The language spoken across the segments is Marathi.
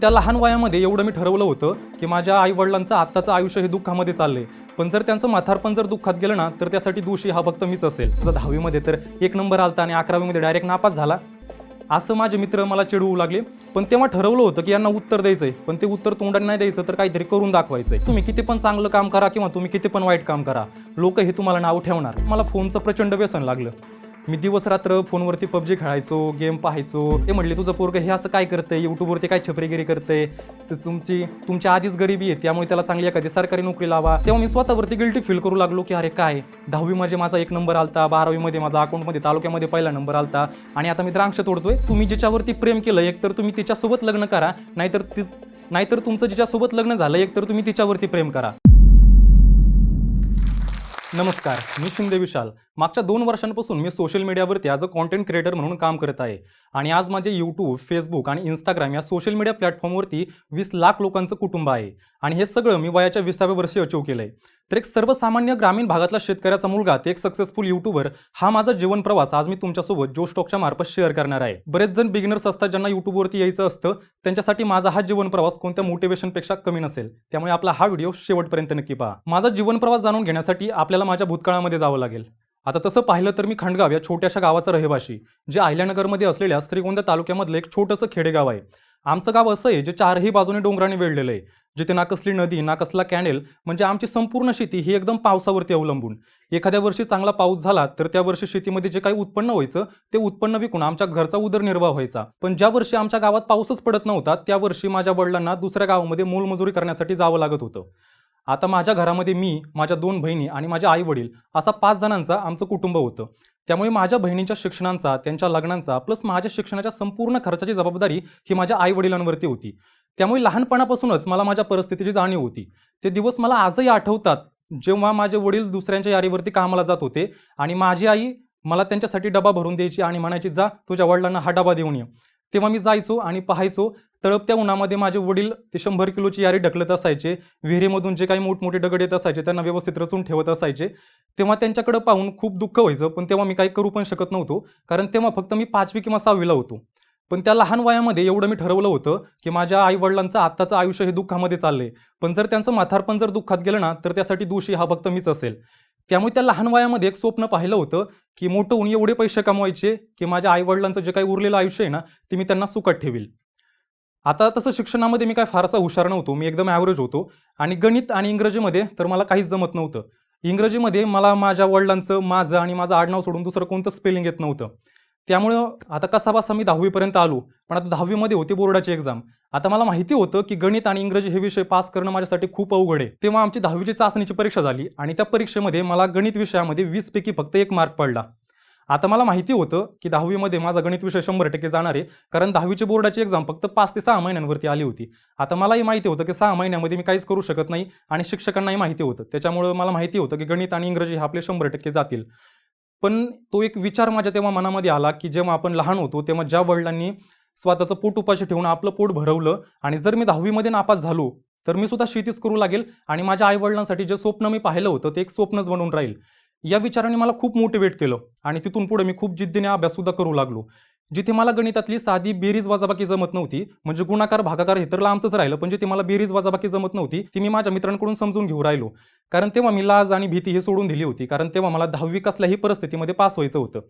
त्या लहान वयामध्ये एवढं मी ठरवलं होतं की माझ्या आई वडिलांचं आत्ताचं आयुष्य हे दुःखामध्ये चाललंय. पण जर त्यांचं माथारपण जर दुःखात गेलं ना तर त्यासाठी दोषी हा फक्त मीच असेल. जर दहावीमध्ये तर एक नंबर आलता आणि अकरावीमध्ये डायरेक्ट नापास झाला. असं माझे मित्र मला चिडवू लागले. पण तेव्हा ठरवलं होतं की यांना उत्तर द्यायचं आहे पण ते उत्तर तोंडाने नाही द्यायचं तर काहीतरी करून दाखवायचंय. तुम्ही किती पण चांगलं काम करा किंवा तुम्ही किती पण वाईट काम करा लोक हे तुम्हाला नाव ठेवणार. मला फोनचं प्रचंड व्यसन लागलं. मी दिवस रात्र फोनवरती पबजी खेळायचो गेम पाहायचो. ते म्हटले तुझं पोरगं हे असं काय करतंय? युट्यूबवरती काय छपरीगिरी करतंय? तर तुमची तुमच्या आधीच गरिबी आहे त्यामुळे त्याला चांगली एखादी सरकारी नोकरी लावा. तेव्हा मी स्वतःवरती गिल्टी फील करू लागलो की अरे काय? दहावीमध्ये माझा एक नंबर आलता बारावीमध्ये माझा अकाउंटमध्ये तालुक्यामध्ये पहिला नंबर आलता. आणि आता मी द्रांक्ष तोडतोय. तुम्ही जिच्यावरती प्रेम केलं एक तर तुम्ही तिच्यासोबत लग्न करा नाहीतर ती नाहीतर तुमचं जिच्यासोबत लग्न झालं एक तर तुम्ही तिच्यावरती प्रेम करा. नमस्कार मी शिंदे विशाल. मागच्या दोन वर्षांपासून मी सोशल मीडियावरती ॲज अ कॉन्टेंट क्रिएटर म्हणून काम करत आहे. आणि आज माझे यूट्यूब फेसबुक आणि इंस्टाग्राम या सोशल मीडिया प्लॅटफॉर्मवरती वीस लाख लोकांचं कुटुंब आहे. आणि हे सगळं मी वयाच्या विसाव्या वर्षी अचीव केलं आहे तर एक सर्वसामान्य ग्रामीण भागातला शेतकऱ्याचा मुलगा ते एक सक्सेसफुल युट्यूबर हा माझा जीवन प्रवास आज मी तुमच्यासोबत जो स्टॉकच्या मार्फत शेअर करणार आहे. बरेच जण बिगिनर्स असतात ज्यांना युट्यूबवरती यायचं असतं त्यांच्यासाठी माझा हा जीवन प्रवास कोणत्या मोटिवेशनपेक्षा कमी नसेल? त्यामुळे आपला हा व्हिडिओ शेवटपर्यंत नक्की पहा. माझा जीवन प्रवास जाणून घेण्यासाठी आपल्याला माझ्या भूतकाळामध्ये जावं लागेल. आता तसं पाहिलं तर मी खंडगाव या छोट्याशा गावाचा रहिवाशी जे अहिल्यानगरमध्ये असलेल्या श्रीगोंदा तालुक्यामधलं एक छोटंसं खेडेगाव आहे. आमचं गाव असं आहे जे चारही बाजूने डोंगराने वेढलेलं आहे. जिथे ना कसली नदी ना कसला कॅनेल म्हणजे आमची संपूर्ण शेती ही एकदम पावसावरती अवलंबून. एखाद्या वर्षी चांगला पाऊस झाला तर त्या वर्षी शेतीमध्ये जे काही उत्पन्न व्हायचं ते उत्पन्न विकून आमच्या घरचा उदरनिर्वाह व्हायचा. पण ज्या वर्षी आमच्या गावात पाऊसच पडत नव्हता त्या वर्षी माझ्या वडिलांना दुसऱ्या गावामध्ये मोलमजुरी करण्यासाठी जावं लागत होतं. आता माझ्या घरामध्ये मी माझ्या दोन बहिणी आणि माझे आई वडील असा पाच जणांचा आमचं कुटुंब होतं. त्यामुळे माझ्या बहिणींच्या शिक्षणांचा त्यांच्या लग्नांचा प्लस माझ्या शिक्षणाच्या संपूर्ण खर्चाची जबाबदारी ही माझ्या आई वडिलांवरती होती. त्यामुळे लहानपणापासूनच मला माझ्या परिस्थितीची जाणीव होती. ते दिवस मला आजही आठवतात जेव्हा माझे वडील दुसऱ्यांच्या यारीवरती कामाला जात होते आणि माझी आई मला त्यांच्यासाठी डबा भरून द्यायची आणि म्हणायची जा तुझ्या वडिलांना हा डबा देऊन ये. तेव्हा मी जायचो आणि पाहायचो. तळपत्या उन्हामध्ये माझे वडील ते शंभर किलोची यारी ढकलत असायचे. विहिरीमधून जे काही मोठमोठे दगड येत असायचे त्यांना व्यवस्थित रचून ठेवत असायचे. तेव्हा त्यांच्याकडे पाहून खूप दुःख व्हायचं पण तेव्हा मी काही करू पण शकत नव्हतो. कारण तेव्हा फक्त मी पाचवी किंवा सहावीला होतो. पण त्या लहान वयामध्ये एवढं मी ठरवलं होतं की माझ्या आई वडिलांचं आत्ताचं आयुष्य हे दुःखामध्ये चाललंय. पण जर त्यांचं माथारपण जर दुःखात गेलं ना तर त्यासाठी दोषी हा फक्त मीच असेल. त्यामुळे त्या लहान वयामध्ये एक स्वप्न पाहिलं होतं की मोठं होऊन एवढे पैसे कमवायचे की माझ्या आईवडिलांचं जे काही उरलेलं आयुष्य आहे ना ते मी त्यांना सुखात ठेवील. आता तसं शिक्षणामध्ये मी काय फारसा हुशार नव्हतो मी एकदम ॲव्हरेज होतो आणि गणित आणि इंग्रजीमध्ये तर मला काहीच जमत नव्हतं. इंग्रजीमध्ये मला माझ्या वडिलांचं माझं आणि माझं आडनाव सोडून दुसरं कोणतं स्पेलिंग येत नव्हतं. त्यामुळं आता कसा बसा मी दहावीपर्यंत आलो. पण आता दहावीमध्ये होती बोर्डाची एक्झाम आता मला माहिती होतं की गणित आणि इंग्रजी हे विषय पास करणं माझ्यासाठी खूप अवघड आहे. तेव्हा आमची दहावीची चाचणीची परीक्षा झाली आणि त्या परीक्षेमध्ये मला गणित विषयामध्ये वीसपैकी फक्त एक मार्क पडला. आता मला माहिती होतं की दहावीमध्ये माझा गणित विषय शंभर टक्के जाणार आहे कारण दहावीची बोर्डाची एक्झाम फक्त पाच ते सहा महिन्यांवरती आली होती. आता मलाही माहिती होतं की सहा महिन्यामध्ये मी काहीच करू शकत नाही आणि शिक्षकांनाही माहिती होतं. त्याच्यामुळं मला माहिती होतं की गणित आणि इंग्रजी हे आपले शंभर टक्के जातील. पण तो एक विचार माझ्या तेव्हा मनामध्ये आला की जेव्हा आपण लहान होतो तेव्हा ज्या वडिलांनी स्वतःचं पोट उपाशी ठेवून आपलं पोट भरवलं आणि जर मी दहावीमध्ये नापास झालो तर मी सुद्धा शेतीच करू लागेल आणि माझ्या आईवडिलांसाठी जे स्वप्न मी पाहिलं होतं ते एक स्वप्नच बनून राहील. या विचाराने मला खूप मोटिवेट केलं आणि तिथून पुढे मी खूप जिद्दीने अभ्याससुद्धा करू लागलो. जिथे मला गणितातली साधी बेरीज वजाबाकी जमत नव्हती म्हणजे गुणाकार भागाकार हे तर लांबच राहिलं पण जिथे मला बेरीज वजाबाकी जमत नव्हती ती मी माझ्या मित्रांकडून समजून घेऊ राहिलो. कारण तेव्हा मी लाज आणि भीती ही सोडून दिली होती कारण तेव्हा मला दहावी कसल्याही परिस्थितीमध्ये पास व्हायचं होतं.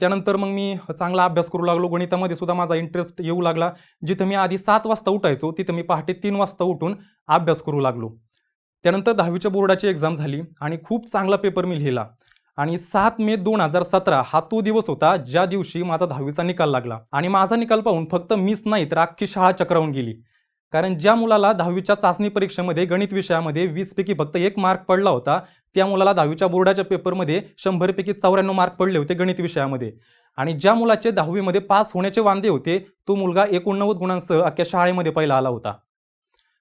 त्यानंतर मग मी चांगला अभ्यास करू लागलो गणितामध्ये सुद्धा माझा इंटरेस्ट येऊ लागला. जिथं मी आधी सात वाजता उठायचो तिथं मी पहाटे तीन वाजता उठून अभ्यास करू लागलो. त्यानंतर दहावीच्या बोर्डाची एक्झाम झाली आणि खूप चांगला पेपर मी लिहिला. आणि सात मे दोन हजार सतरा हा तो दिवस होता ज्या दिवशी माझा दहावीचा निकाल लागला. आणि माझा निकाल पाहून फक्त मीच नाही तर अख्खी शाळा चक्रावून गेली. कारण ज्या मुलाला दहावीच्या चाचणी परीक्षेमध्ये गणित विषयामध्ये वीसपैकी फक्त एक मार्क पडला होता त्या मुलाला दहावीच्या बोर्डाच्या पेपरमध्ये शंभरपैकी चौऱ्याण्णव मार्क पडले होते गणित विषयामध्ये. आणि ज्या मुलाचे दहावीमध्ये पास होण्याचे वांदे होते तो मुलगा एकोणनव्वद गुणांसह अख्ख्या शाळेमध्ये पहिला आला होता.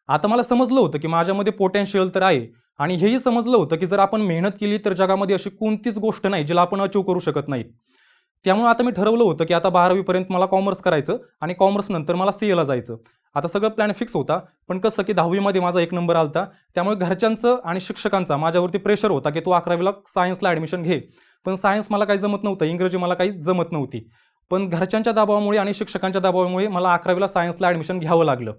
आता मला समजलं होतं की माझ्यामध्ये पोटेन्शियल तर आहे आणि हेही समजलं होतं की जर आपण मेहनत केली तर जगामध्ये अशी कोणतीच गोष्ट नाही जिला आपण अचीव करू शकत नाही. त्यामुळे आता मी ठरवलं होतं की आता बारावीपर्यंत मला कॉमर्स करायचं आणि कॉमर्स नंतर मला सी एला जायचं. आता सगळं प्लॅन फिक्स होता पण कसं की दहावीमध्ये माझा एक नंबर आलता त्यामुळे घरच्यांचं आणि शिक्षकांचा माझ्यावरती प्रेशर होता की तू अकरावीला सायन्सला ॲडमिशन घे. पण सायन्स मला काही जमत नव्हतं इंग्रजी मला काही जमत नव्हती. पण घरच्यांच्या दबावामुळे आणि शिक्षकांच्या दबावामुळे मला अकरावीला सायन्सला ॲडमिशन घ्यावं लागलं.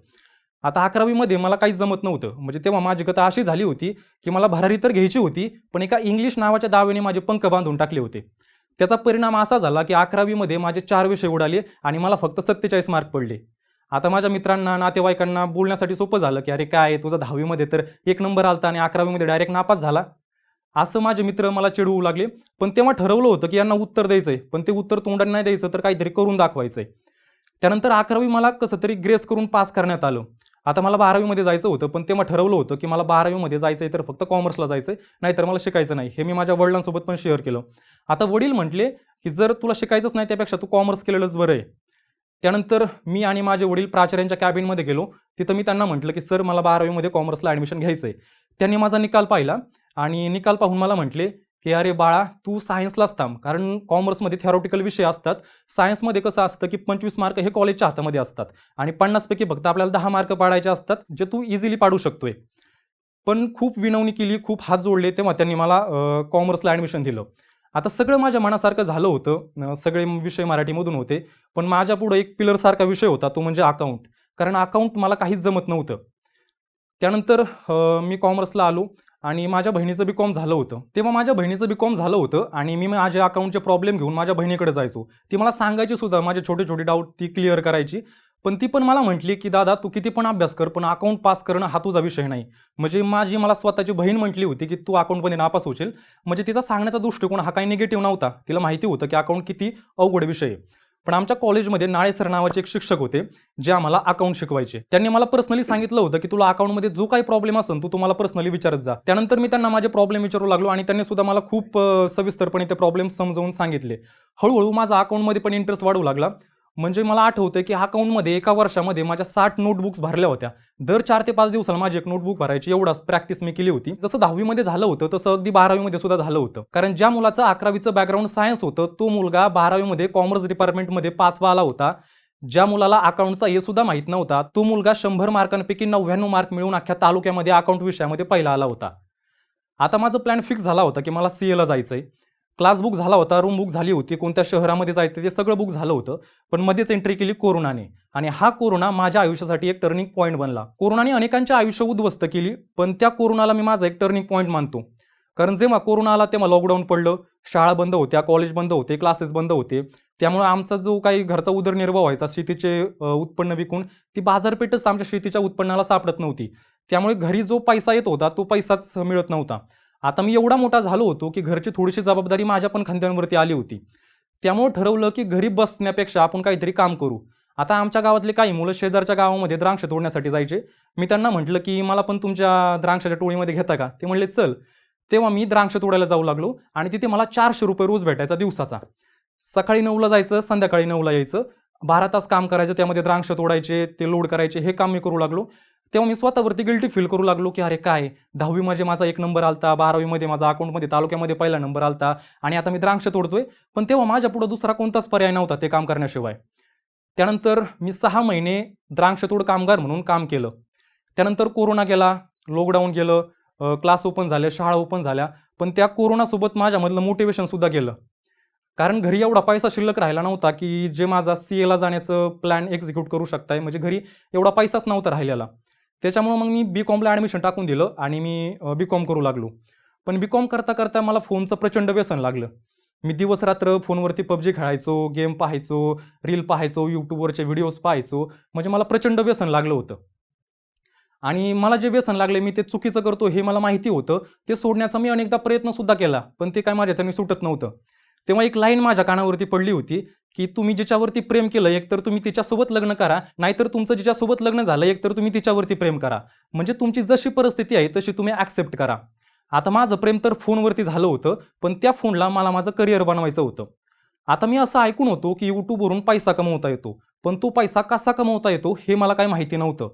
आता अकरावीमध्ये मला काहीच जमत नव्हतं. म्हणजे तेव्हा माझी कथा अशी झाली होती की मला भरारी तर घ्यायची होती पण एका इंग्लिश नावाच्या दावेने माझे पंख बांधून टाकले होते. त्याचा परिणाम असा झाला की अकरावीमध्ये माझे चार विषय उडाले आणि मला फक्त सत्तेचाळीस मार्क पडले. आता माझ्या मित्रांना नातेवाईकांना बोलण्यासाठी सोपं झालं की अरे काय तुझा दहावीमध्ये तर एक नंबर आलता आणि अकरावीमध्ये डायरेक्ट नापास झाला. असं माझे मित्र मला चिडवू लागले. पण तेव्हा ठरवलं होतं की यांना उत्तर द्यायचं आहे पण ते उत्तर तोंडाने नाही द्यायचं तर काहीतरी करून दाखवायचं आहे त्यानंतर अकरावी मला कसं तरी ग्रेस करून पास करण्यात आलं. आता मला बारावीमध्ये जायचं होतं पण तेव्हा ठरवलं होतं की मला बारावीमध्ये जायचं आहे तर फक्त कॉमर्सला जायचं आहे नाहीतर मला शिकायचं नाही. हे मी माझ्या वडिलांसोबत पण शेअर केलं. आता वडील म्हटले की जर तुला शिकायचंच नाही त्यापेक्षा तू कॉमर्स केलेलंच बरं आहे. त्यानंतर मी आणि माझे वडील प्राचार्यांच्या कॅबिनमध्ये गेलो. तिथं मी त्यांना म्हटलं की सर मला बारावीमध्ये कॉमर्सला ॲडमिशन घ्यायचं आहे त्यांनी माझा निकाल पाहिला आणि निकाल पाहून मला म्हटले की अरे बाळा तू सायन्सलाच थांब. कारण कॉमर्समध्ये थेरॉटिकल विषय असतात. सायन्समध्ये कसं असतं की पंचवीस मार्क हे कॉलेजच्या हातामध्ये असतात. आणि पन्नासपैकी फक्त आपल्याला दहा मार्क पाडायचे असतात जे तू इझिली पाडू शकतोय. पण खूप विनवणी केली खूप हात जोडले तेव्हा त्यांनी मला कॉमर्सला ॲडमिशन दिलं. आता सगळं माझ्या मनासारखं झालं होतं. सगळे विषय मराठीमधून होते. पण माझ्या पुढं एक पिलरसारखा विषय होता तो म्हणजे अकाउंट कारण अकाउंट मला काहीच जमत नव्हतं. त्यानंतर मी कॉमर्सला आलो. आणि माझ्या बहिणीचं बी कॉम झालं होतं. तेव्हा माझ्या बहिणीचं बी कॉम झालं होतं आणि मी माझ्या अकाउंटचे प्रॉब्लेम घेऊन माझ्या बहिणीकडे जायचो. ती मला सांगायची सुद्धा माझे छोटे छोटे डाऊट ती क्लिअर करायची. पण ती पण मला म्हटली की दादा तू किती पण अभ्यास कर पण अकाउंट पास करणं हा तुझा विषय नाही. म्हणजे माझी मला स्वतःची बहीण म्हटली होती की तू अकाउंटमध्ये नापास होशील. म्हणजे तिचा सांगण्याचा दृष्टिकोन हा काही निगेटिव्ह नव्हता. तिला माहिती होतं की अकाउंट किती अवघड विषय आहे. पण आमच्या कॉलेजमध्ये नाळे सर नावाचे एक शिक्षक होते जे आम्हाला अकाउंट शिकवायचे. त्यांनी मला पर्सनली सांगितलं होतं की तुला अकाउंटमध्ये जो काही प्रॉब्लेम असेल तू तुम्हाला पर्सनली विचारत जा. त्यानंतर मी त्यांना माझे प्रॉब्लेम विचारू लागलो आणि त्यांनी सुद्धा मला खूप सविस्तरपणे ते प्रॉब्लेम समजावून सांगितले. हळूहळू माझा अकाउंटमध्ये पण इंटरेस्ट वाढू लागला. म्हणजे मला आठवतं की अकाउंटमध्ये एका वर्षामध्ये माझ्या साठ नोटबुक्स भरल्या होत्या. दर चार ते पाच दिवसाला माझी एक नोटबुक भरायची एवढाच प्रॅक्टिस मी केली होती. जसं दहावीमध्ये झालं होतं तसं अगदी बारावीमध्ये सुद्धा झालं होतं. कारण ज्या मुलाचं अकरावीचं बॅकग्राऊंड सायन्स होतं तो मुलगा बारावीमध्ये कॉमर्स डिपार्टमेंटमध्ये पाचवा आला होता. ज्या मुलाला अकाउंटचा हे सुद्धा माहीत नव्हता तो मुलगा शंभर मार्कांपैकी नव्याण्णव मार्क मिळून अख्ख्या तालुक्यामध्ये अकाउंट विषयामध्ये पहिला आला होता. आता माझं प्लॅन फिक्स झाला होता की मला सी एला जायचं आहे क्लास बुक झाला होता रूम बुक झाली होती कोणत्या शहरामध्ये जायचं ते सगळं बुक झालं होतं पण मध्येच एंट्री केली कोरोनाने. आणि हा कोरोना माझ्या आयुष्यासाठी एक टर्निंग पॉईंट बनला. कोरोनाने अनेकांचे आयुष्य उद्ध्वस्त केली पण त्या कोरोनाला मी माझा एक टर्निंग पॉईंट मानतो. कारण जेव्हा कोरोना आला तेव्हा लॉकडाऊन पडलं शाळा बंद होत्या कॉलेज बंद होते क्लासेस बंद होते. त्यामुळे आमचा जो काही घरचा उदरनिर्वाह व्हायचा शेतीचे उत्पन्न विकून ती बाजारपेठच आमच्या शेतीच्या उत्पन्नाला सापडत नव्हती. त्यामुळे घरी जो पैसा येत होता तो पैसाच मिळत नव्हता. आता मी एवढा मोठा झालो होतो की घरची थोडीशी जबाबदारी माझ्या पण खांद्यांवरती आली होती. त्यामुळं ठरवलं की घरी बसण्यापेक्षा आपण काहीतरी काम करू. आता आमच्या गावातले काही मुलं शेजारच्या गावामध्ये द्राक्ष तोडण्यासाठी जायचे. मी त्यांना म्हटलं की मला पण तुमच्या द्राक्षाच्या टोळीमध्ये घेता का? ते म्हणले चल. तेव्हा मी द्राक्ष तोडायला जाऊ लागलो आणि तिथे मला चारशे रुपये रोज भेटायचा दिवसाचा. सकाळी नऊला जायचं संध्याकाळी नऊला यायचं. बारा तास काम करायचं त्यामध्ये द्राक्ष तोडायचे ते लोड करायचे हे काम मी करू लागलो. तेव्हा मी स्वतःवरती गिल्टी फील करू लागलो की अरे काय? दहावीमध्ये माझा एक नंबर आलता बारावीमध्ये माझा अकाउंटमध्ये तालुक्यामध्ये पहिला नंबर आलता आणि आता मी द्राक्ष तोडतोय. पण तेव्हा माझ्या पुढं दुसरा कोणताच पर्याय नव्हता ते काम करण्याशिवाय. त्यानंतर मी सहा महिने द्रांक्षतोड कामगार म्हणून काम केलं. त्यानंतर कोरोना गेला लॉकडाऊन गेलं क्लास ओपन झाले शाळा ओपन झाल्या पण त्या कोरोनासोबत माझ्यामधलं मोटिवेशनसुद्धा गेलं. कारण घरी एवढा पैसा शिल्लक राहिला नव्हता की जे माझा सी एला जाण्याचं प्लॅन एक्झिक्यूट करू शकताय म्हणजे घरी एवढा पैसाच नव्हता राहिलेला. त्याच्यामुळं मग मी बी कॉमला ॲडमिशन टाकून दिलं आणि मी बी कॉम करू लागलो. पण बी कॉम करता करता मला फोनचं प्रचंड व्यसन लागलं. मी दिवस रात्र फोनवरती पबजी खेळायचो गेम पाहायचो रील पाहायचो यूट्यूबवरचे व्हिडिओज पाहायचो म्हणजे मला प्रचंड व्यसन लागलं होतं. आणि मला जे व्यसन लागले मी ते चुकीचं करतो हे मला माहिती होतं. ते सोडण्याचा मी अनेकदा प्रयत्नसुद्धा केला पण ते काय माझ्याच्याने सुटत नव्हतं. तेव्हा एक लाईन माझ्या कानावरती पडली होती की तुम्ही जिच्यावरती प्रेम केलं एकतर तुम्ही तिच्यासोबत लग्न करा नाहीतर तुमचं जिच्यासोबत लग्न झालं एकतर तुम्ही तिच्यावरती प्रेम करा. म्हणजे तुमची जशी परिस्थिती आहे तशी तुम्ही ॲक्सेप्ट करा. आता माझं प्रेम तर फोनवरती झालं होतं पण त्या फोनला मला माझं करिअर बनवायचं होतं. आता मी असं ऐकून होतो की यूट्यूबवरून पैसा कमवता येतो पण तो पैसा कसा कमवता येतो हे मला काही माहिती नव्हतं.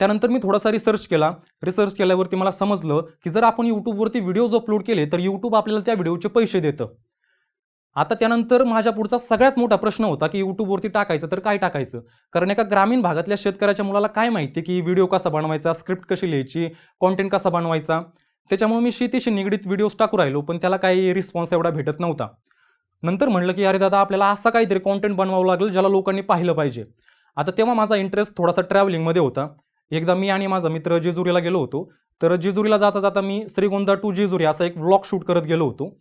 त्यानंतर मी थोडासा रिसर्च केला. रिसर्च केल्यावरती मला समजलं की जर आपण यूट्यूबवरती व्हिडिओज अपलोड केले तर यूट्यूब आपल्याला त्या व्हिडिओचे पैसे देतं. आता त्यानंतर माझ्या पुढचा सगळ्यात मोठा प्रश्न होता की यूट्यूबवरती टाकायचं तर काय टाकायचं? कारण एका ग्रामीण भागातल्या शेतकऱ्याच्या मुलाला काय माहिती की व्हिडिओ कसा बनवायचा स्क्रिप्ट कशी लिहायची कॉन्टेंट कसा बनवायचा? त्याच्यामुळे मी शेतीशी निगडीत व्हिडिओज टाकू राहिलो पण त्याला काही रिस्पॉन्स एवढा भेटत नव्हता. नंतर म्हणलं की अरे दादा आपल्याला असा काहीतरी कॉन्टेंट बनवावं लागेल ज्याला लोकांनी पाहिलं पाहिजे. आता तेव्हा माझा इंटरेस्ट थोडासा ट्रॅव्हलिंगमध्ये होता. एकदा मी आणि माझा मित्र जेजुरीला गेलो होतो. तर जेजुरीला जाता जाता मी श्रीगोंदा टू जेजुरी असा एक व्लॉग शूट करत गेलो होतो.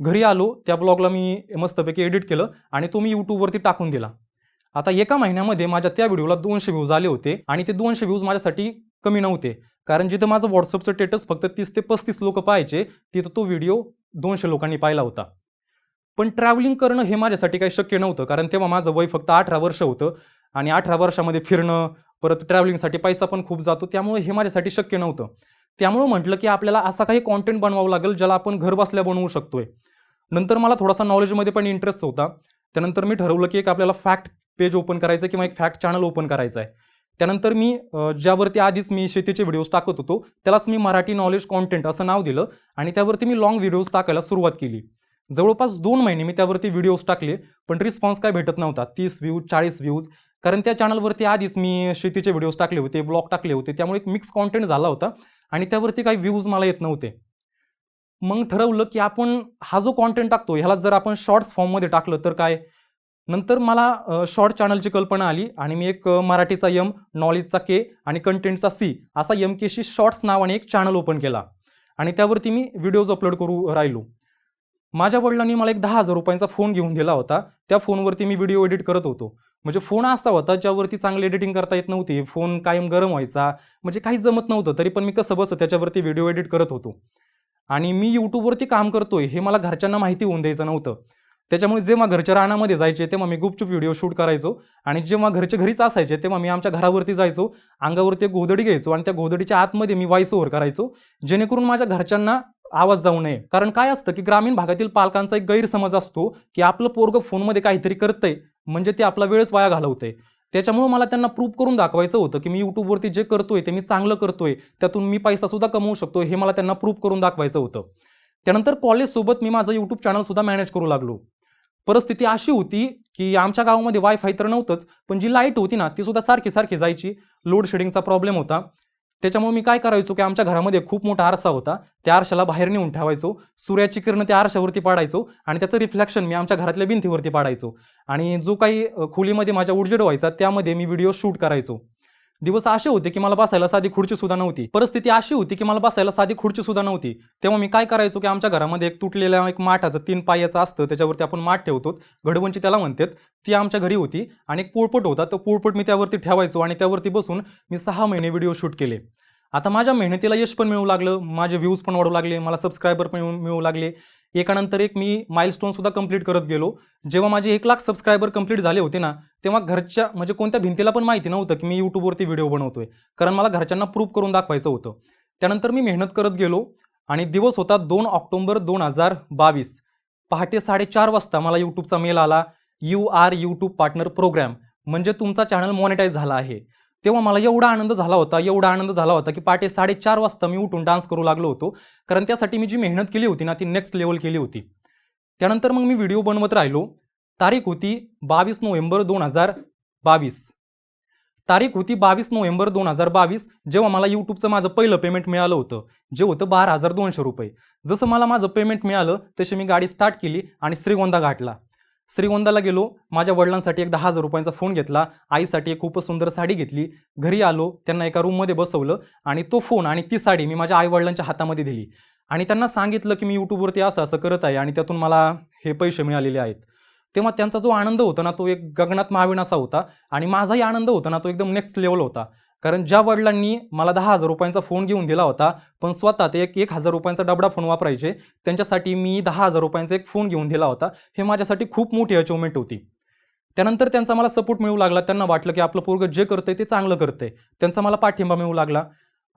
घरी आलो त्या ब्लॉगला मी मस्तपैकी एडिट केलं आणि तो मी यूट्यूबवरती टाकून दिला. आता एका महिन्यामध्ये माझ्या त्या व्हिडिओला दोनशे व्ह्यूज आले होते आणि ते दोनशे व्ह्यूज माझ्यासाठी कमी नव्हते. कारण जिथं माझं व्हॉट्सअपचं स्टेटस फक्त तीस ते पस्तीस लोक पाहायचे तिथं तो व्हिडिओ दोनशे लोकांनी पाहिला होता. पण ट्रॅव्हलिंग करणं हे माझ्यासाठी काही शक्य नव्हतं कारण तेव्हा माझं वय फक्त अठरा वर्ष होतं आणि अठरा वर्षामध्ये फिरणं परत ट्रॅव्हलिंगसाठी पैसा पण खूप जातो त्यामुळे हे माझ्यासाठी शक्य नव्हतं. त्यामुळं म्हटलं की आपल्याला असा काही कॉन्टेंट बनवावं लागेल ज्याला आपण घर बसल्या बनवू शकतोय. नंतर मला थोडासा नॉलेजमध्ये पण इंटरेस्ट होता. त्यानंतर मी ठरवलं की एक आपल्याला फॅक्ट पेज ओपन करायचं किंवा एक फॅक्ट चॅनल ओपन करायचं आहे त्यानंतर मी ज्यावरती आधीच मी शेतीचे व्हिडिओज टाकत होतो त्यालाच मी मराठी नॉलेज कॉन्टेंट असं नाव दिलं आणि त्यावरती मी लॉंग व्हिडिओज टाकायला सुरुवात केली. जवळपास दोन महिने मी त्यावरती व्हिडिओज टाकले पण रिस्पॉन्स काय भेटत नव्हता. तीस व्ह्यूज चाळीस व्ह्यूज कारण त्या चॅनलवरती आधीच मी शेतीचे व्हिडिओज टाकले होते ब्लॉग टाकले होते. त्यामुळे एक मिक्स कॉन्टेंट झाला होता. आणि त्यावरती काही व्ह्यूज मला येत नव्हते. मग ठरवलं की आपण हा जो कॉन्टेंट टाकतो ह्याला जर आपण शॉर्ट्स फॉर्ममध्ये टाकलं तर काय? नंतर मला शॉर्ट चॅनलची कल्पना आली आणि मी एक मराठीचा यम नॉलेजचा के आणि कंटेंटचा सी असा यम केशी शॉर्ट्स नावाने एक चॅनल ओपन केला. आणि त्यावरती मी व्हिडिओज अपलोड करू राहिलो. माझ्या वडिलांनी मला एक दहा हजार रुपयांचा फोन घेऊन दिला होता. त्या फोनवरती मी व्हिडिओ एडिट करत होतो. म्हणजे फोन असा होता ज्यावरती चांगली एडिटिंग करता येत नव्हती. फोन कायम गरम व्हायचा. म्हणजे काही जमत नव्हतं तरी पण मी कसं बसं त्याच्यावरती व्हिडिओ एडिट करत होतो. आणि मी यूट्यूबवरती काम करतोय हे मला घरच्यांना माहिती होऊन द्यायचं नव्हतं. त्याच्यामुळे जेव्हा घरच्या रानामध्ये जायचे तेव्हा मी गुपचूप व्हिडिओ शूट करायचो. आणि जेव्हा घरचे घरीच असायचे तेव्हा मी आमच्या घरावरती जायचो अंगावरती एक गोधडी घ्यायचो आणि त्या गोधडीच्या आतमध्ये मी वॉइस ओव्हर करायचो. जेणेकरून माझ्या घरच्यांना आवाज जाऊ नये. कारण काय असतं की ग्रामीण भागातील पालकांचा एक गैरसमज असतो की आपलं पोरगं फोनमध्ये काहीतरी करतंय म्हणजे ते आपला वेळच वाया घालवतंय. त्याच्यामुळे मला त्यांना प्रूव्ह करून दाखवायचं होतं की मी यूट्यूबवरती जे करतोय ते मी चांगलं करतोय त्यातून मी पैसा सुद्धा कमवू शकतो हे मला त्यांना प्रूव्ह करून दाखवायचं होतं. त्यानंतर कॉलेजसोबत मी माझं यूट्यूब चॅनलसुद्धा मॅनेज करू लागलो. परिस्थिती अशी होती की आमच्या गावामध्ये वायफाय तर नव्हतंच पण जी लाइट होती ना ती सुद्धा सारखी सारखी जायची. लोड शेडिंगचा प्रॉब्लेम होता. त्याच्यामुळे मी काय करायचो की आमच्या घरामध्ये खूप मोठा आरसा होता. त्या आरशाला बाहेर नेऊन ठेवायचो. सूर्याची किरण त्या आरशावरती पाडायचो आणि त्याचं रिफ्लेक्शन मी आमच्या घरातल्या भिंतीवरती पाडायचो. आणि जो काही खोलीमध्ये माझ्या उडजेड व्हायचा त्यामध्ये मी व्हिडिओ शूट करायचो. दिवस असे होते की मला बसायला साधी खुर्ची सुद्धा नव्हती. परिस्थिती अशी होती की मला बसायला साधी खुर्ची सुद्धा नव्हती. तेव्हा मी काय करायचो की आमच्या घरामध्ये एक तुटलेल्या एक माठाचं तीन पायाचं असतं त्याच्यावरती आपण माठ ठेवतो. घडवंची त्याला म्हणतात ती आमच्या घरी होती आणि एक पोळपट होता. तो पोळपट मी त्यावरती ठेवायचो आणि त्यावरती बसून मी सहा महिने व्हिडिओ शूट केले. आता माझ्या मेहनतीला यश पण मिळू लागलं माझे व्ह्यूज पण वाढू लागले मला सबस्क्रायबर पण मिळू मिळू लागले. एकानंतर एक मी माइलस्टोनसुद्धा कंप्लीट करत गेलो. जेव्हा माझे एक लाख सबस्क्रायबर कंप्लीट झाले होते ना तेव्हा घरच्या म्हणजे कोणत्या भिंतीला पण माहिती नव्हतं की मी यूट्यूबवरती व्हिडिओ बनवतोय. कारण मला घरच्यांना प्रूव्ह करून दाखवायचं होतं. त्यानंतर मी मेहनत करत गेलो आणि दिवस होता दोन ऑक्टोंबर दोन हजार बावीस. पहाटे साडेचार वाजता मला यूट्यूबचा मेल आला. You are YouTube partner program म्हणजे तुमचा चॅनल मॉनिटाईज झाला आहे. तेव्हा मला एवढा आनंद झाला होता एवढा आनंद झाला होता की पहाटे साडेचार वाजता मी उठून डान्स करू लागलो होतो. कारण त्यासाठी मी जी मेहनत केली होती ना ती नेक्स्ट लेवल केली होती. त्यानंतर मग मी व्हिडिओ बनवत राहिलो. तारीख होती बावीस नोव्हेंबर दोन हजार बावीस. तारीख होती बावीस नोव्हेंबर दोन हजार बावीस जेव्हा मला यूट्यूबचं माझं पहिलं पेमेंट मिळालं होतं. जे होतं बारा हजार दोनशे रुपये. जसं मला माझं पेमेंट मिळालं तशी मी गाडी स्टार्ट केली आणि श्रीगोंदा घाटला. श्रीगोंदाला गेलो. माझ्या वडिलांसाठी एक दहा हजार रुपयांचा फोन घेतला. आईसाठी एक खूपच सुंदर साडी घेतली. घरी आलो. त्यांना एका रूममध्ये बसवलं. आणि तो फोन आणि ती साडी मी माझ्या आईवडिलांच्या हातामध्ये दिली. आणि त्यांना सांगितलं की मी यूट्यूबवरती असं असं करत आहे आणि त्यातून मला हे पैसे मिळालेले आहेत. तेव्हा त्यांचा जो आनंद होता ना तो एक गगनात महाविनासा होता. आणि माझाही आनंद होता ना तो एकदम नेक्स्ट लेवल होता. कारण ज्या वडिलांनी मला दहा हजार रुपयांचा फोन घेऊन दिला होता पण स्वतः ते एक एक हजार रुपयांचा डबडा फोन वापरायचे त्यांच्यासाठी मी दहा हजार रुपयांचा एक फोन घेऊन दिला होता. हे माझ्यासाठी खूप मोठी अचिव्हमेंट होती. त्यानंतर त्यांचा मला सपोर्ट मिळू लागला. त्यांना वाटलं की आपलं पोरगं जे करतंय ते चांगलं करतंय. त्यांचा मला पाठिंबा मिळू लागला.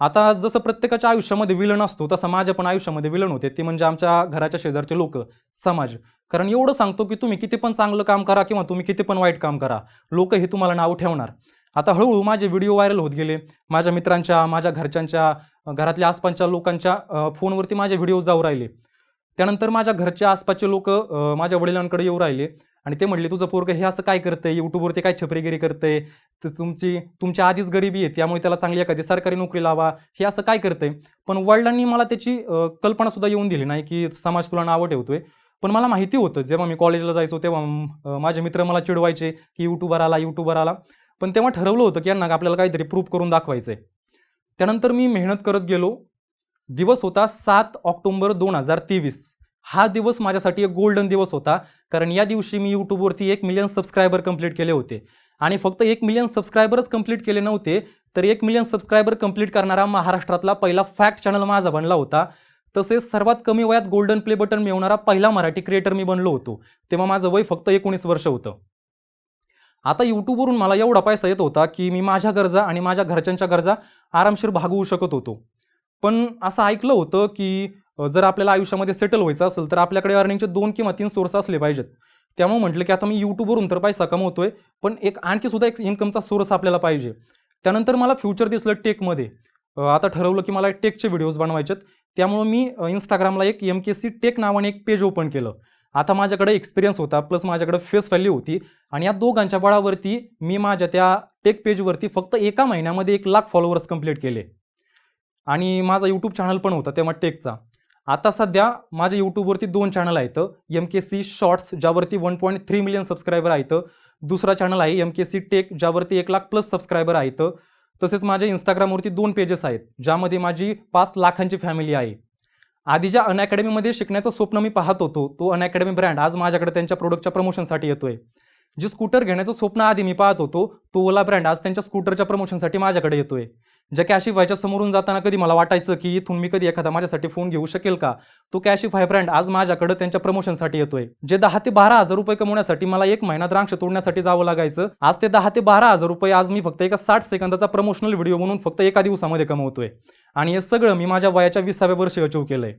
आता जसं प्रत्येकाच्या आयुष्यामध्ये विलन असतो तसं माझ्या पण आयुष्यामध्ये विलन होते. ते म्हणजे आमच्या घराच्या शेजारचे लोक समाज. कारण एवढं सांगतो की तुम्ही किती पण चांगलं काम करा किंवा तुम्ही किती पण वाईट काम करा लोक हे तुम्हाला नाव ठेवणार. आता हळूहळू माझे व्हिडिओ व्हायरल होत गेले. माझ्या मित्रांच्या माझ्या घरच्यांच्या घरातल्या आसपासच्या लोकांच्या फोनवरती माझे व्हिडिओ जाऊ राहिले. त्यानंतर माझ्या घरच्या आसपासचे लोक माझ्या वडिलांकडे येऊ राहिले आणि ते म्हणले तुझं पोरगं हे असं काय करतंय? यूट्यूबवरती काय छपरीगिरी करतंय? तर तुमची तुमच्या आधीच गरिबी आहे त्यामुळे त्याला चांगली एखादी सरकारी नोकरी लावा. हे असं काय करतंय? पण वडिलांनी मला त्याची कल्पनासुद्धा येऊन दिली नाही की समाज तुला नावं ठेवतोय. पण मला माहिती होतं जेव्हा मी कॉलेजला जायचो तेव्हा माझे मित्र मला चिडवायचे की यूट्यूबर आला यूट्यूबर आला. पण तेव्हा ठरवलं होतं की यांना आपल्याला काहीतरी प्रूफ करून दाखवायचं आहे त्यानंतर मी मेहनत करत गेलो. दिवस होता सात ऑक्टोंबर दोन हजार तेवीस. हा दिवस माझ्यासाठी एक गोल्डन दिवस होता कारण या दिवशी मी यूट्यूबवरती एक मिलियन सबस्क्रायबर कंप्लीट केले होते. आणि फक्त एक मिलियन सबस्क्रायबरच कंप्लीट केले नव्हते तर एक मिलियन सबस्क्रायबर कंप्लीट करणारा महाराष्ट्रातला पहिला फॅक्ट चॅनल माझा बनला होता. तसेच सर्वात कमी वयात गोल्डन प्ले बटन मिळवणारा पहिला मराठी क्रिएटर मी बनलो होतो. तेव्हा माझं वय फक्त एकोणीस वर्ष होतं. आता यूट्यूबवरून मला एवढा पैसा येत होता की मी माझ्या गरजा आणि माझ्या घरच्यांच्या गरजा आरामशीर भागवू शकत होतो. पण असं ऐकलं होतं की जर आपल्याला आयुष्यामध्ये सेटल व्हायचं असेल तर आपल्याकडे अर्निंगचे दोन किंवा तीन सोर्स असले पाहिजेत. त्यामुळे म्हटलं की आता मी यूट्यूबवरून तर पैसा कमवतोय पण एक आणखी सुद्धा एक इन्कमचा सोर्स आपल्याला पाहिजे. त्यानंतर मला फ्युचर दिसलं टेकमध्ये आता ठरवलं की मला टेकचे व्हिडिओज बनवायचेत. त्यामुळं मी इंस्टाग्रामला एक एम के सी टेक नावाने एक पेज ओपन केलं. आता माझ्याकडे एक्सपिरियन्स होता प्लस माझ्याकडे फेस व्हॅल्यू होती. आणि या दोघांच्या बळावरती मी माझ्या त्या टेक पेजवरती फक्त एका महिन्यामध्ये एक लाख फॉलोअर्स कंप्लीट केले. आणि माझा यूट्यूब चॅनल पण होता तेव्हा टेकचा आता सध्या माझ्या यूट्यूबवरती दोन चॅनल आहेत. एम के सी शॉर्ट्स ज्यावरती one point three million subscriber आहेत. दुसरा चॅनल आहे एम के सी टेक ज्यावरती एक लाख प्लस सबस्क्रायबर आहेत. तसेच माझ्या इंस्टाग्रामवरती दोन पेजेस आहेत ज्यामध्ये माझी पाच लाखांची फॅमिली आहे. आधी ज्या अन अकॅडमीमध्ये शिकण्याचं स्वप्न मी पाहत होतो. तो अन अकॅडमी ब्रँड आज माझ्याकडे त्यांच्या प्रोडक्टच्या प्रमोशनसाठी येतोय. जे स्कूटर घेण्याचं स्वप्न आधी मी पाहत होतो तो ओला ब्रँड आज त्यांच्या स्कूटरच्या प्रमोशनसाठी माझ्याकडे येतोय. ज्या कॅशिफायच्या समोरून जाताना कधी मला वाटायचं की इथून मी कधी एखादा माझ्यासाठी फोन घेऊ शकेल का? तो कॅशिफाय ब्रँड आज माझ्याकडे त्यांच्या प्रमोशनसाठी येतोय. जे दहा ते बारा हजार रुपये कमवण्यासाठी मला एक महिना द्राक्ष तोडण्यासाठी जावं लागायचं आज ते दहा ते बारा हजार रुपये आज मी फक्त एका साठ सेकंदाचा प्रमोशनल व्हिडिओ म्हणून फक्त एका दिवसामध्ये कमवतोय. आणि हे सगळं मी माझ्या वयाच्या विसाव्या वर्षी अचीव केलंय.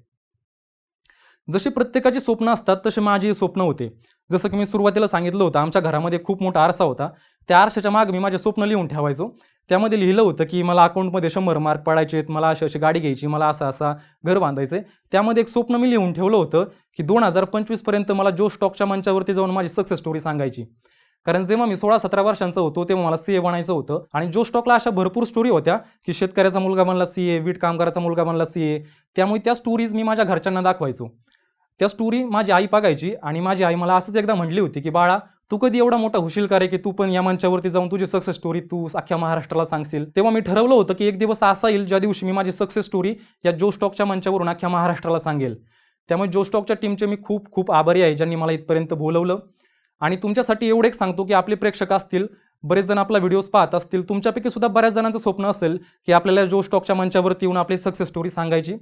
जशी प्रत्येकाची स्वप्न असतात तसे माझी स्वप्न होते. जसं की मी सुरुवातीला सांगितलं होतं आमच्या घरामध्ये खूप मोठा आरसा होता. त्या आरशाच्या मागे मी माझे स्वप्न लिहून ठेवायचो. त्यामध्ये लिहिलं होतं की मला अकाउंटमध्ये शंभर मार्क पडायचे आहेत मला अशी अशी गाडी घ्यायची मला असं असा घर बांधायचं आहे त्यामध्ये एक स्वप्न मी लिहून ठेवलं होतं की दोन हजार पंचवीसपर्यंत मला जो स्टॉकच्या मंचावरती जाऊन माझी सक्सेस स्टोरी सांगायची. कारण जेव्हा मी सोळा सतरा वर्षांचा होतो तेव्हा मला सी ए बनायचं होतं. आणि जो स्टॉकला अशा भरपूर स्टोरी होत्या की शेतकऱ्याचा मुलगा बनला सी ए वीट कामगाराचा मुलगा बनला सी ए त्यामुळे त्या स्टोरीज मी माझ्या घरच्यांना दाखवायचो. त्या स्टोरी माझी आई बघायची आणि माझी आई मला असंच एकदा म्हटली होती की बाळा तू कधी एवढा मोठा हुशील का रे की तू पण या मंचावरती जाऊन तुझी सक्सेस स्टोरी तू अख्ख्या महाराष्ट्राला सांगशील? तेव्हा मी ठरवलं होतं की एक दिवस असा येईल ज्या दिवशी मी माझी सक्सेस स्टोरी या जो स्टॉकच्या मंचावरून अख्ख्या महाराष्ट्राला सांगेल. त्यामुळे जो स्टॉकच्या टीमचे मी खूप खूप आभारी आहे ज्यांनी मला इथपर्यंत बोलवलं. आणि तुमच्यासाठी एवढं एक सांगतो की आपले प्रेक्षक असतील बरेच जण आपला व्हिडिओज पाहत असतील तुमच्यापैकी सुद्धा बऱ्याच जणांचं स्वप्न असेल की आपल्याला जो स्टॉकच्या मंचावरती येऊन आपली सक्सेस स्टोरी सांगायची.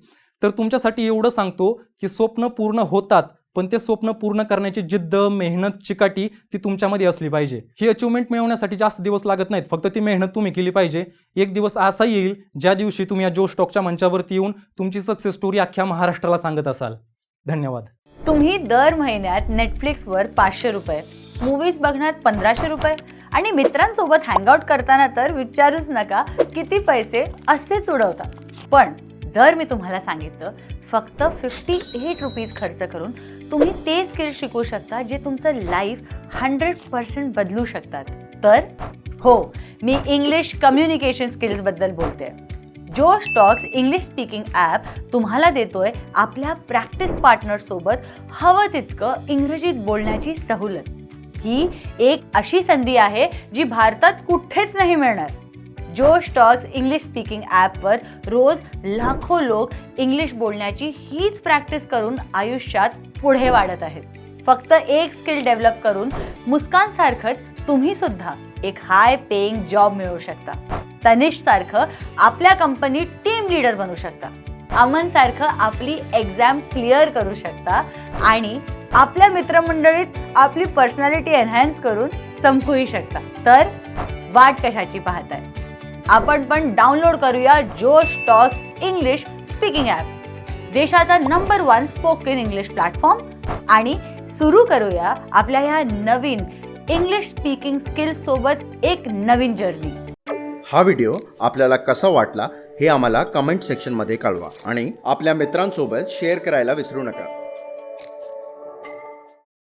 तर तुमच्यासाठी एवढं सांगतो की स्वप्न पूर्ण होतात पण ते स्वप्न पूर्ण करण्याची जिद्द मेहनत चिकाटी ती तुमच्यामध्ये असली पाहिजे. ही अचिव्हमेंट मिळवण्यासाठी जास्त दिवस लागत नाहीत. फक्त ती मेहनत तुम्ही केली पाहिजे. एक दिवस असा येईल ज्या दिवशी तुम्ही या जो स्टॉकच्या मंचावरती येऊन तुमची सक्सेस स्टोरी अख्ख्या महाराष्ट्राला सांगत असाल. धन्यवाद. तुम्ही दर महिन्यात नेटफ्लिक्सवर पाचशे रुपये मूवीज बघण्यात पंधराशे रुपये आणि मित्रांसोबत हँगआउट करताना तर विचारूच नका किती पैसे असेच उडवता पण जर मी तुम्हाला सांगितलं फक्त फिफ्टी एट रुपीज खर्च करून तुम्ही ते स्किल शिकू शकता जे तुमचं लाईफ हंड्रेड पर्सेंट बदलू शकतात. तर हो मी इंग्लिश कम्युनिकेशन स्किल्सबद्दल बोलते. जो स्टॉक्स इंग्लिश स्पीकिंग ॲप तुम्हाला देतोय आपल्या प्रॅक्टिस पार्टनरसोबत हवं तितकं इंग्रजीत बोलण्याची सवलत ही एक अशी संधी आहे जी भारतात कुठेच नाही मिळणार. जो स्टॉक्स इंग्लिश स्पीकिंग ॲपवर रोज लाखो लोक इंग्लिश बोलण्याची हीच प्रॅक्टिस करून आयुष्यात पुढे वाढत आहेत. फक्त एक स्किल डेव्हलप करून मुस्कानसारखंच तुम्ही सुद्धा एक हाय पेईंग जॉब मिळवू शकता. तनिष सारखं आपल्या कंपनीत टीम लीडर बनू शकता. अमन सारखं आपली एक्झाम क्लिअर करू शकता आणि आपल्या मित्रमंडळीत आपली पर्सनॅलिटी एनहॅन्स करून संपूही शकता. तर वाट कशाची पाहताय? आपण पण डाउनलोड करूया Josh Talks English speaking app देशाचा number one spoken English platform आणि सुरू करूया आपल्या ह्या नवीन इंग्लिश स्पीकिंग स्किल सोबत एक नवीन जर्नी हा व्हिडिओ आपल्याला कसा वाटला हे आम्हाला कमेंट सेक्शनमध्ये कळवा आणि आपल्या मित्रांसोबत शेअर करायला विसरू नका.